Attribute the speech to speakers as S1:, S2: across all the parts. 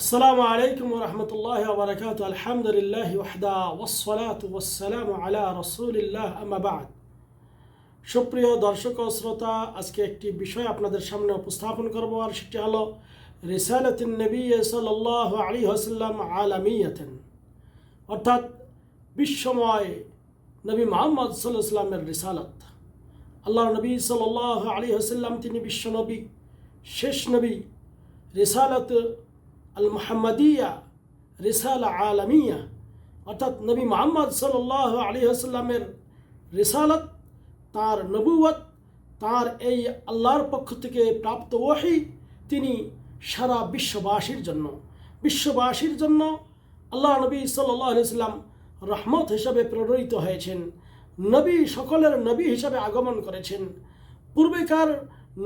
S1: আসসালামু আলাইকুম রহমতুল্লাহ আবরকাত আলহামদুলিল্লাহ ওয়াহদা ওসলাত ওসালাম আলা রসুলিল্লাহ আমাবাদ সুপ্রিয় দর্শক ও শ্রোতা, আজকে একটি বিষয় আপনাদের সামনে উপস্থাপন করব। আর সেটি হল রিসালাতিন নবী সাল্লাহ আলী হাসাল্লাম আলামিয়াতেন। অর্থাৎ বিশ্বময় নবী মোহাম্মদ সাল্লাহ ইসলামের রিসালত। আল্লাহ নবী সাল্লাহ আলী হাসাল্লাম তিনি বিশ্বনবী, শেষ নবী। রিসালত আল মোহাম্মদিয়া রিসালা আলমিয়া, অর্থাৎ নবী মোহাম্মদ সাল্লাহ আলী আসাল্লামের রিসালত, তার নবুয়ত তার এই আল্লাহর পক্ষ থেকে প্রাপ্ত ওয়াহি তিনি সারা বিশ্ববাসীর জন্য বিশ্ববাসীর জন্য আল্লাহ নবী সাল্লাহ আলিয়াল্লাম রহমত হিসাবে প্রেরিত হয়েছেন, নবী সকলের নবী হিসাবে আগমন করেছেন। পূর্বেকার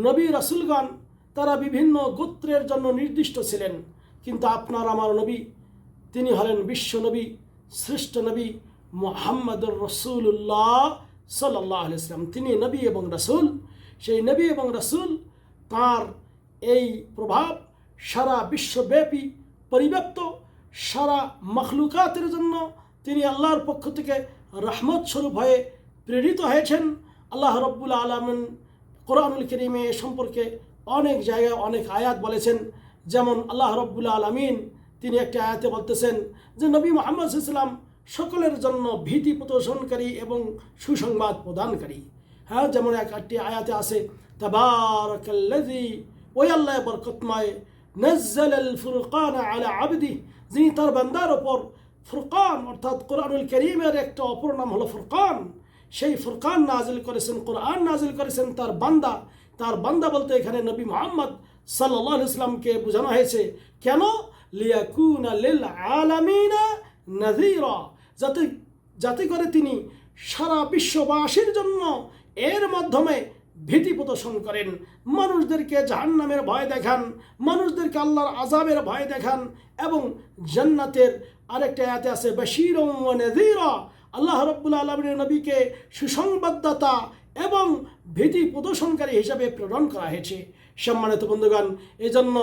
S1: নবী রাসুলগণ তারা বিভিন্ন গোত্রের জন্য নির্দিষ্ট ছিলেন কিন্তু আপনার আমার নবী, তিনি হলেন বিশ্ব নবী, শ্রেষ্ঠ নবী মোহাম্মদুর রসুল্লাহ সাল্লাহ আলিয়াল্লাম তিনি নবী এবং রসুল। সেই নবী এবং রসুল, তার এই প্রভাব সারা বিশ্বব্যাপী পরিব্যাপ্ত সারা মখলুকাতের জন্য তিনি আল্লাহর পক্ষ থেকে রহমত স্বরূপ হয়ে প্রেরিত হয়েছেন। আল্লাহ রব্বুল আলমিন কোরআনুল করিমে এ সম্পর্কে অনেক জায়গায় অনেক আয়াত বলেছেন। যেমন আল্লাহ রব্বুল আলমিন তিনি একটি আয়াতে বলতেছেন যে নবী মোহাম্মদ ইসলাম সকলের জন্য ভীতি প্রদর্শনকারী এবং সুসংবাদ প্রদানকারী। হ্যাঁ যেমন এক একটি আয়াতে আছে, তাবারকাল্লাযী ওই আল্লাহ বরকতময় নজ্জাল আল ফুরকান আলা আবদি যিনি তার বান্দার ওপর ফুরকান, অর্থাৎ কোরআনুল করিমের একটা অপর নাম হলো ফুরকান। সেই ফুরকান নাজিল করেছেন, কোরআন নাজিল করেছেন তার বান্দা। তার বান্দা বলতে এখানে নবী মোহাম্মদ সাল্লাহ ইসলামকে বোঝানো হয়েছে, কেন? লিয়াকুনা লিল আলামিনা নাযীরা। যাতে যাতে করে তিনি সারা বিশ্ববাসীর জন্য এর মাধ্যমে ভীতি প্রদর্শন করেন। মানুষদেরকে জাহান্নামের ভয় দেখান, মানুষদেরকে আল্লাহর আজাবের ভয় দেখান এবং জান্নাতের আরেকটা আয়াতে আছে বশির আল্লাহ রব্বুল আলমিনের নবীকে সুসংবাদদাতা এবং ভীতি প্রদর্শনকারী হিসাবে প্রেরণ করা হয়েছে। সম্মানিত বন্ধুগণ, এজন্য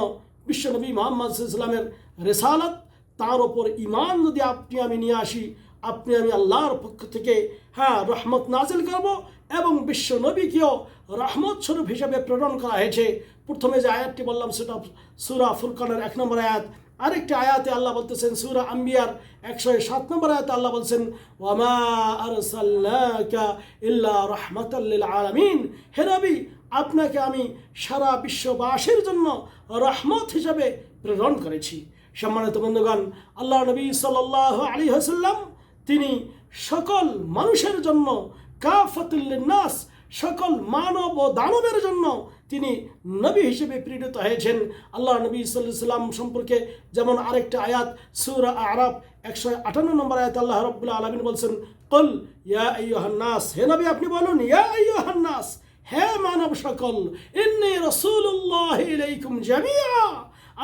S1: বিশ্বনবী মোহাম্মদ ইসলামের রেসালত, তার ওপর ইমান যদি আপনি আমি নিয়ে আসি, আপনি আমি আল্লাহর পক্ষ থেকে হ্যাঁ রহমত নাজিল করব এবং বিশ্ব নবীকেও রহমত স্বরূপ হিসাবে প্রেরণ করা হয়েছে। প্রথমে যে আয়াতটি বললাম, সেটা সুরা ফুরকানের এক নম্বর আয়াত। আরেকটি আয়াতে আল্লাহ বলতেছেন, সুরা আম্বিয়ার একশো সাত নম্বর আয়াতে আল্লাহ বলছেন, ওয়ামা আরসাল্লাকা আলামিন। হে আপনাকে আমি সারা বিশ্ববাসীর জন্য রহমত হিসাবে প্রেরণ করেছি। সম্মানিত বন্ধুগণ, আল্লাহ নবী সাল্লাহ আলী হাসাল্লাম তিনি সকল মানুষের জন্য কাফতুল্লিনাস সকল মানব ও দানবের জন্য তিনি নবী হিসেবে প্রেরিত হয়েছেন। আল্লাহ নবী সাল্লাম সম্পর্কে যেমন আরেকটা আয়াত, সুর আরব একশো আটান্ন নম্বর আয়াত আল্লাহ রব্বুল্লাহ আলমিন বলছেন, কল ইয়া আইয়ুহান্নাস হে নবী আপনি বলুন, ইয়া আইয়ুহান্নাস হে মানব সকল, ইন্নি রাসূলুল্লাহ ইলাইকুম জামিয়া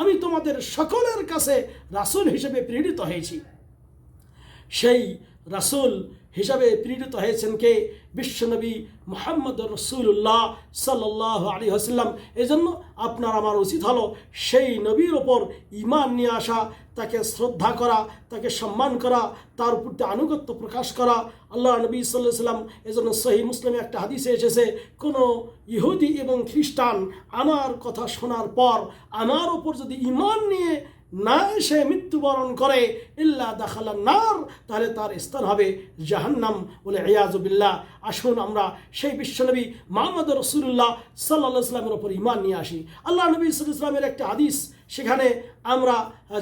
S1: আমি তোমাদের সকলের কাছে রাসূল হিসেবে প্রেরিত হয়েছি। সেই রাসূল হিসাবে প্রেরিত হয়েছেন কে? বিশ্বনবী মোহাম্মদ রসুল্লাহ সাল্লাহ আলী হাসাল্লাম এই জন্য আপনার আমার উচিত হলো সেই নবীর ওপর ইমান নিয়ে আসা, তাকে শ্রদ্ধা করা, তাকে সম্মান করা, তার প্রতি আনুগত্য প্রকাশ করা। আল্লাহ নবী সাল্লাহ সাল্লাম এজন্য সহি মুসলিমে একটা হাদিসে এসেছে, কোনো ইহুদি এবং খ্রিস্টান আমার কথা শোনার পর আমার ওপর যদি ইমান নিয়ে না এসে মৃত্যুবরণ করে, ইল্লা দাখালা নার, তাহলে তার স্থান হবে জাহান্নাম। বলে ইয়াজবিল্লাহ আসুন আমরা সেই বিশ্বনবী মোহাম্মদ রসুল্লাহ সাল্লাহ ইসলামের ওপর ইমান নিয়ে আসি। আল্লাহ নবী ইসলামের একটা হাদিস, সেখানে আমরা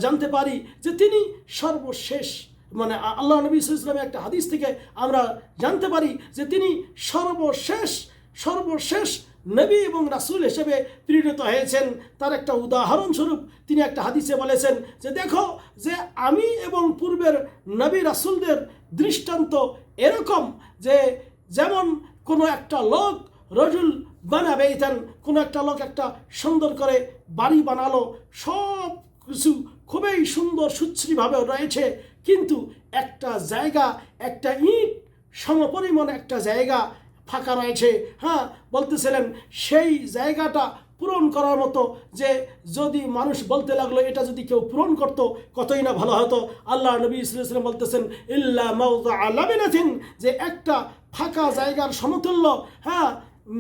S1: জানতে পারি যে তিনি সর্বশেষ মানে আল্লাহ নবী ইসলামের একটা হাদিস থেকে আমরা জানতে পারি যে তিনি সর্বশেষ সর্বশেষ নবী এবং রাসুল হিসেবে প্রেরিত হয়েছেন। তার একটা উদাহরণস্বরূপ তিনি একটা হাদিসে বলেছেন যে, দেখো যে আমি এবং পূর্বের নবী রাসুলদের দৃষ্টান্ত এরকম যে, যেমন কোনো একটা লোক রজুল বানাবেইতেন কোনো একটা লোক একটা সুন্দর করে বাড়ি বানালো, সব কিছু খুবই সুন্দর সুশ্রীভাবে রয়েছে, কিন্তু একটা জায়গা, একটা ইট সমপরিমাণ একটা জায়গা ফাঁকা রয়েছে। হ্যাঁ বলতেছিলেন, সেই জায়গাটা পূরণ করার মতো যে যদি মানুষ বলতে লাগল, এটা যদি কেউ পূরণ করতো, কতই না ভালো হতো। আল্লাহ নবী ইসলাম বলতেছেন, ইল্লা মাউদা আল্লাহিন যে একটা ফাঁকা জায়গার সমতুল্য হ্যাঁ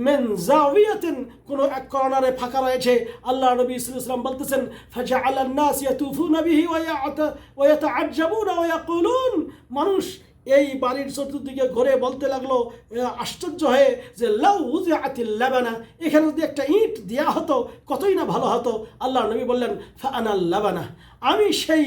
S1: মেন জাওয়াতেন কোনো এক কর্নারে ফাঁকা রয়েছে। আল্লাহ নবী ইসলাম বলতেছেন ফাজা আল্লাহ নাসিয়া ইয়াতুফু নবিহি ওয়া ওয়া ইয়াতা ওয়া ইয়াকুলুন মানুষ এই বাড়ির চতুর্দিকে ঘরে বলতে লাগল আশ্চর্য হয়ে যে, লাউ যে আতিল লাবানা এখানে যদি একটা ইট দেয়া হতো, কতই না ভালো হতো। আল্লাহ নবী বললেন, ফা আনাল লাবানা আমি সেই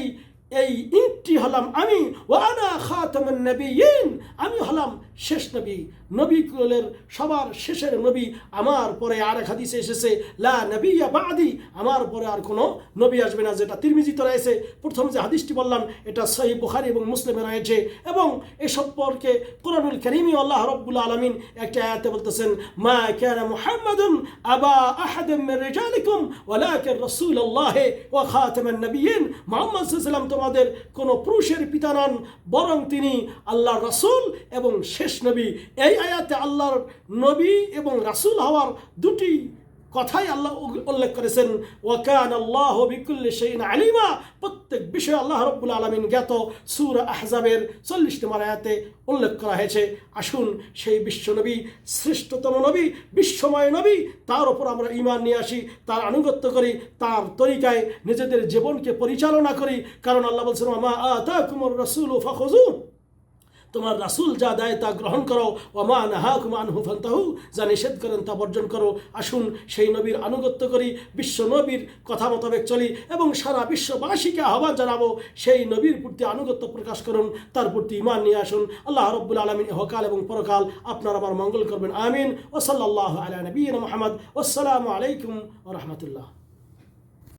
S1: এই ইটটি হলাম আমি ওয়ানা খাতামুন নবিয়িন। আমি হলাম শেষ নবী। নবী কুলের সবার শেষের নবী। আমার পরে আর এক হাদিসে এসেছে, লা নবিয়া বাদি। আমার পরে আর কোনো নবী আসবে না, যেটা তিরমিজিত রয়েছে। প্রথম যে হাদিসটি বললাম, এটা সহি বুখারি এবং মুসলিমে রয়েছে। এবং এ সম্পর্কে কোরআনুল করিমি আল্লাহ রব্বুল আলমিন একটা আয়াতে বলতেছেন, মা কানা মুহাম্মাদুন আবা আহাদিম রিজালিকুম, ওয়ালাকিন রাসূলুল্লাহ ওয়া খাতামান নবিয়িন। মুহাম্মদ সাল্লাল্লাহু আলাইহি তোমাদের কোনো পুরুষের পিতা নন, বরং তিনি আল্লাহর রাসূল এবং শেষ নবী। এই আয়াতে আল্লাহর নবী এবং রাসুল হওয়ার দুটি কথাই আল্লাহ উল্লেখ করেছেন ওয়াকান আল্লাহ বিকুল্লি সেইন আলিমা। প্রত্যেক বিষয়ে আল্লাহ রব্বুল আলমিন জ্ঞাত সুর আহজাবের চল্লিশ নম্বর আয়াতে উল্লেখ করা হয়েছে। আসুন, সেই বিশ্বনবী শ্রেষ্ঠতম নবী, বিশ্বময় নবী, তার ওপর আমরা ইমান নিয়ে আসি, তার আনুগত্য করি, তার তরিকায় নিজেদের জীবনকে পরিচালনা করি। কারণ আল্লাহ বলছেন মা আতা কুমর রসুল ফাখজু তোমার রাসুল যা দেয় তা গ্রহণ করো, ওমা নাহাকুম আনহু ফান্তাহু, যা নিষেধ করেন তা বর্জন করো। আসুন সেই নবীর আনুগত্য করি, বিশ্ব নবীর কথা মোতাবেক চলি এবং সারা বিশ্ববাসীকে আহ্বান জানাব, সেই নবীর প্রতি আনুগত্য প্রকাশ করুন, তার প্রতি ইমান নিয়ে আসুন। আল্লাহ রব্বুল আলমিন হকাল এবং পরকাল আপনার আমার মঙ্গল করবেন। আমিন। ও সাল্লাহ আলা নবীন মোহাম্মদ। আসসালামু আলাইকুম রহমতুল্লাহ।